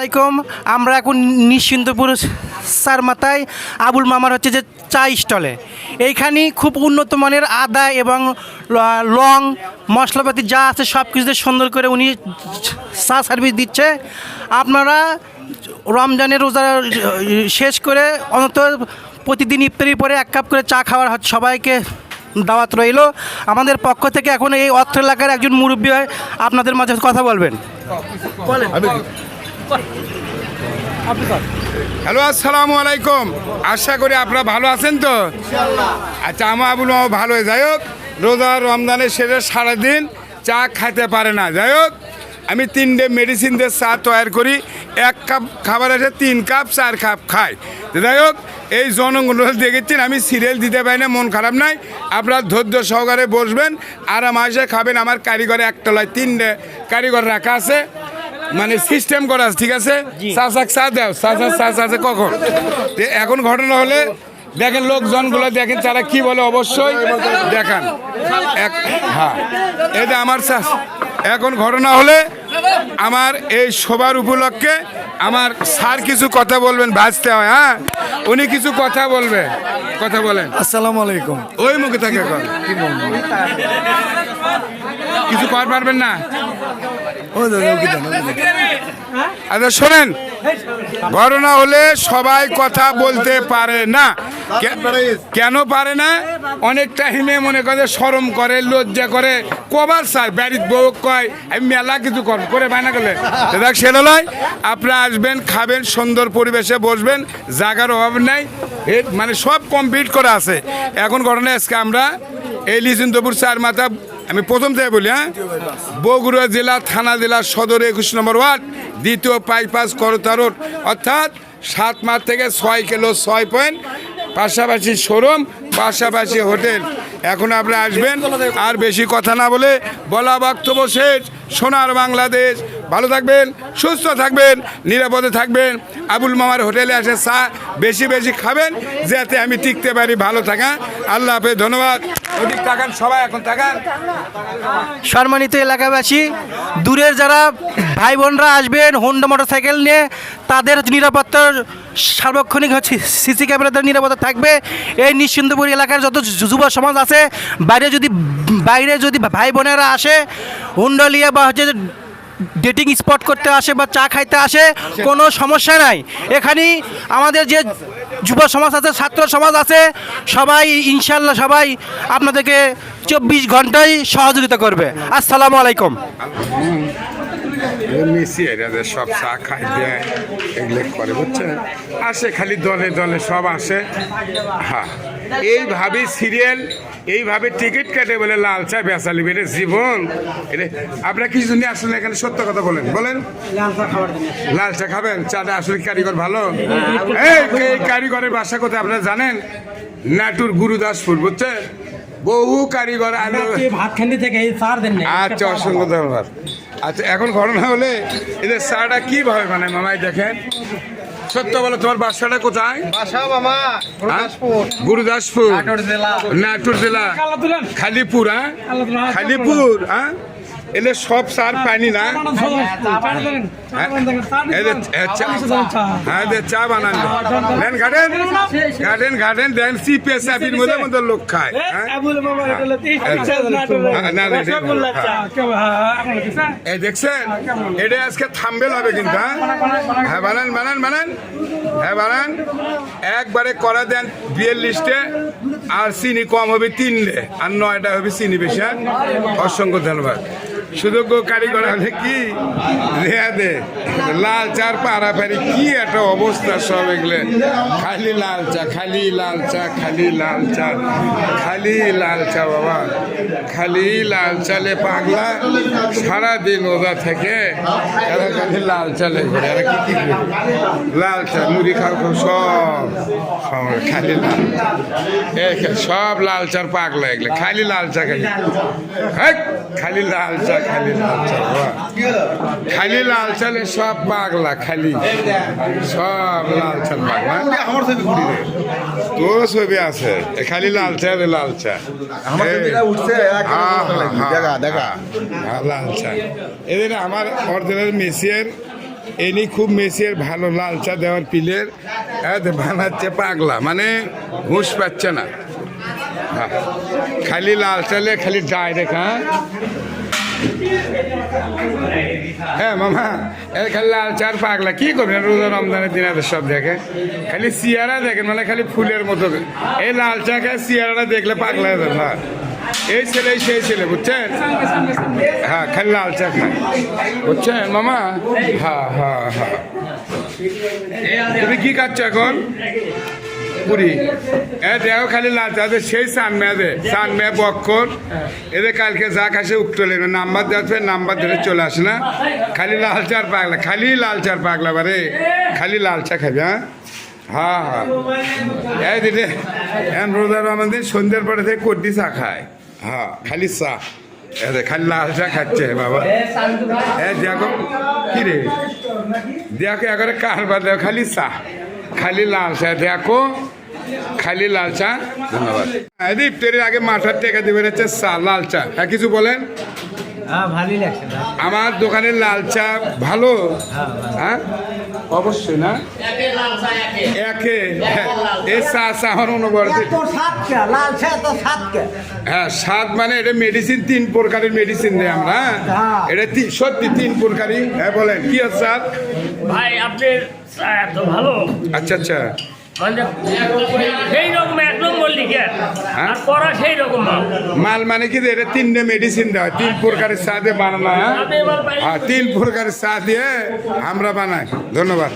আলাইকুম। আমরা এখন নিশ্চিন্তপুর সার মাথায় আবুল মামার হচ্ছে যে চা স্টলে। এইখানে খুব উন্নত মানের আদা এবং লং মশলাপাতি যা আছে সব কিছুতে সুন্দর করে উনি চা সার্ভিস দিচ্ছে। আপনারা রমজানের রোজা শেষ করে অন্তত প্রতিদিন ইফতারির পরে এক কাপ করে চা খাওয়ার সবাইকে দাওয়াত রইল। আমাদের পক্ষ থেকে এখন এই অর্থ এলাকার একজন মুরব্বী হয়, আপনাদের মাঝে কথা বলবেন। হ্যালো আসসালামু আলাইকুম। আশা করি আপনারা ভালো আছেন তো? আচ্ছা আমার আবুল ভালো যাই হোক রোজা রমজানের শেষে সারাদিন চা খাইতে পারে না। যাই হোক আমি তিনটে মেডিসিন দিয়ে চা তৈরি করি। এক কাপ খাবার আছে তিন কাপ চার কাপ খাই। যাই হোক এই জনগণ দেখেছেন আমি সিরিয়াল দিতে পারি না মন খারাপ নাই। আপনারা ধৈর্য সহকারে বসবেন আর মাসে খাবেন। আমার কারিগরে একতলায় তিনটে কারিগর রাখা আছে। মানে সিস্টেম করা ঠিক আছে? চা দাও চা কখন? এখন ঘটনা হলে দেখেন লোকজনগুলো দেখেন তারা কি বলে অবশ্যই দেখান। এক হ্যাঁ। এটা আমার এখন ঘটনা হলে আমার এই সবার উপলক্ষে আমার স্যার কিছু কথা বলবেন বাঁচতে হয় হ্যাঁ? উনি কিছু কথা বলবে কথা বলেন। আসসালামু আলাইকুম। ওই মুখে থাকে বলব? কিছু কর পারবেন না। আচ্ছা শোনেন। ঘটনা হলে সবাই কথা বলতে পারে না। কেন পারে না? অনেক টাইমে মনে করে শরম করে, লজ্জা করে। কবার স্যার বাড়ির বউ কয় আমি মেলা কিছু কর করে করলে। তো দেখ, সেটা নয়। আপনারা আসবেন, খাবেন, সুন্দর পরিবেশে বসবেন জায়গার অভাব নাই। মানে সব কমপ্লিট করা আছে। এখন ঘটনা আজকে আমরা এই লিচিন্তপুর চার মাথা আমি প্রথম থেকে বলি হ্যাঁ? বগুড়া জেলা, থানা জেলা, সদর একুশ নম্বর ওয়ার্ড, দ্বিতীয় পাইপাস করতা রোড, অর্থাৎ সাত মাস থেকে ছয় কিলো ছয় পয়েন্ট পাশাপাশি শোরুম পাশাপাশি হোটেল এখন আপনারা আসবেন, আর বেশি কথা না বলে বলা বক্তব্য শেষ। সোনার বাংলাদেশ ভালো থাকবেন, সুস্থ থাকবেন, নিরাপদে থাকবেন। আবুল মামার হোটেলে আসে চা বেশি বেশি খাবেন, যাতে আমি টিকতে পারি, ভালো থাকা। আল্লাহ হাফেজ, ধন্যবাদ। ওদিক সবাই এখন তাকান। সম্মানিত এলাকাবাসী, দূরের যারা ভাই বোনরা আসবেন হোন্ডা মোটরসাইকেল নিয়ে, তাদের নিরাপত্তার সার্বক্ষণিক হচ্ছে সিসি ক্যামেরাদের নিরাপত্তা থাকবে। এই নিশ্চিন্তপুর এলাকার যত যুব সমাজ আছে, বাইরে যদি বাইরে যদি ভাই বোনেরা আসে হুন্ডা নিয়ে বা হচ্ছে ডেটিং স্পট করতে আসে বা চা খাইতে আসে, কোনো সমস্যা নাই। এখানে আমাদের যে যুব সমাজ আছে, ছাত্র সমাজ আছে, সবাই ইনশাল্লাহ সবাই আপনাদেরকে চব্বিশ ঘন্টায় সহযোগিতা করবে। আসসালামু আলাইকুম। এরা সব চা খাই দেয়, এগুলো করে, বুঝছেন? আসে খালি দলে দলে সব আসে। হ্যাঁ। এইভাবে সিরিয়াল এইভাবে টিকিট কাটে বলে লাল চা বেচালি বেড়ে জীবন। এটা আপনারা কিছু নিয়ে আসলে এখানে? সত্য কথা বলেন। বলেন। লাল চা খাবেন? চাটা আসলে কারিগর ভালো? এই কারিগরের বাসা কোথায় আপনারা জানেন? নাটুর গুরুদাসপুর বুঝছেন? বহু কারিগর আলো ভাত খান্দি থেকে? এই সার দেন না আচ্ছা অসংখ্য ধন্যবাদ। আচ্ছা এখন ঘটনা হলে এদের চাটা কীভাবে মানে মামাই দেখেন। সত্য বলো তোমার বাসাটা কোথায়? হ্যাঁ? গুরুদাসপুর। নাটোর জেলা। খালিপুর হ্যাঁ? খালিপুর হ্যাঁ? এলে সব সার পানি না? চা- হ্যাঁ চা বানান। দেন ঘাটেন ঘাটেন ঘাটেন দেন সিপে চাপির মধ্যে মধ্যে লোক খায়। হ্যাঁ? হ্যাঁ। এই দেখছেন? এটা আজকে থামবেল হবে কিন্তু হ্যাঁ? হ্যাঁ বানান বানান বানান। হ্যাঁ বানান। একবারে করা দেন বিয়ের লিস্টে আর চিনি কম হবে তিনটে আর নয়টা হবে চিনি বেশি হ্যাঁ? অসংখ্য ধন্যবাদ। সুযোগ্য কারিগর হলে কি? রেয়া দে লাল চার পাড়া পাড়াপাড়ি কি একটা অবস্থা সব এগুলো। খালি লাল চা, খালি লাল চা, খালি লাল চা, খালি লাল চা বাবা। খালি লাল চালে পাগলা, সারাদিন ওদা থেকে এরা খালি লাল চালে ঘুরে, এরা কি কি লাল চা, মুড়ি খাও সব খালি লাল সব লাল চার পাগলা এগুলো, খালি লাল চা খালি। খালি লাল চা খালি লাল চা বাবা খালি সব পাগলা খালি। সব লাল চাল পাগলা আমার ছবি ঘুরি তোর ছবি আছে। খালি লাল চা রে লাল চা আমার এই। ছবিটা উঠছে এক হ্যাঁ, দেখা দেখা। হ্যাঁ, লাল চা এদের আমার অরিজিনাল মেসিয়ের এনি খুব মেসের ভালো লাল চা দেওয়ার পিলের বানাচ্ছে পাগলা। মানে ঘুষ পাচ্ছে না। খালি লাল চালে খালি যায় হ্যাঁ? হ্যাঁ মামা এর খালি লাল চার পাগলা, কি করবেন রোজা রমজানের দিন এদের সব দেখে। খালি সিয়ারা দেখেন মানে খালি ফুলের মতো। এই লাল চা খায় সিয়ারাটা দেখলে পাগলা যাবে না এই ছেলে, সেই ছেলে, বুঝছেন? হ্যাঁ খালি লাল চা খায়। বুঝছেন, মামা? হ্যাঁ হ্যাঁ হ্যাঁ। তুমি কি খাচ্ছ এখন? পুরি এ দেখো খালি লাল দে, সেই সান মেয়া দে সান মেয়া বক্ষর। এদের কালকে যা খাসে উঠলে নাম্বার দেওয়া নাম্বার ধরে চলে আসে না। খালি লাল চার পাগলা খালি লাল চার পাগলা বারে। খালি লাল চা খাবি হ্যাঁ? হ্যাঁ হ্যাঁ এই দিদি এখন রোজার আমাদের সন্ধ্যের পরে থেকে কড্ডি চা খায়? হ্যাঁ খালি চা। খালি লাল চা খাচ্ছে বাবা। এ দেখো কি রে? দেখো একবারে কারবার দেখো খালি চা। খালি লাল চা দেখো খালি লাল চা ধন্যবাদ। ইফতারির আগে মাথার টেকা দিবেন হচ্ছে চা লাল চা। হ্যাঁ কিছু বলেন? হ্যাঁ আমার দোকানের লাল চা ভালো? হ্যাঁ অবশ্যই না? একে হ্যাঁ, এই চা চা আমার অনুবর্তী। হ্যাঁ স্বাদ মানে এটা মেডিসিন তিন প্রকারের মেডিসিন দেয় আমরা হ্যাঁ? হ্যাঁ। এটা সত্যি তিন প্রকারই। হ্যাঁ বলেন কি আছে স্যার ভাই আপনার চা এত ভালো। আচ্ছা আচ্ছা। লিখে। হ্যাঁ? মাল মানে কি এটা তিনটে মেডিসিন দেওয়া তিন প্রকারের চা দিয়ে বানানো হয় হ্যাঁ? তিন প্রকারের চা দিয়ে আমরা বানাই। ধন্যবাদ।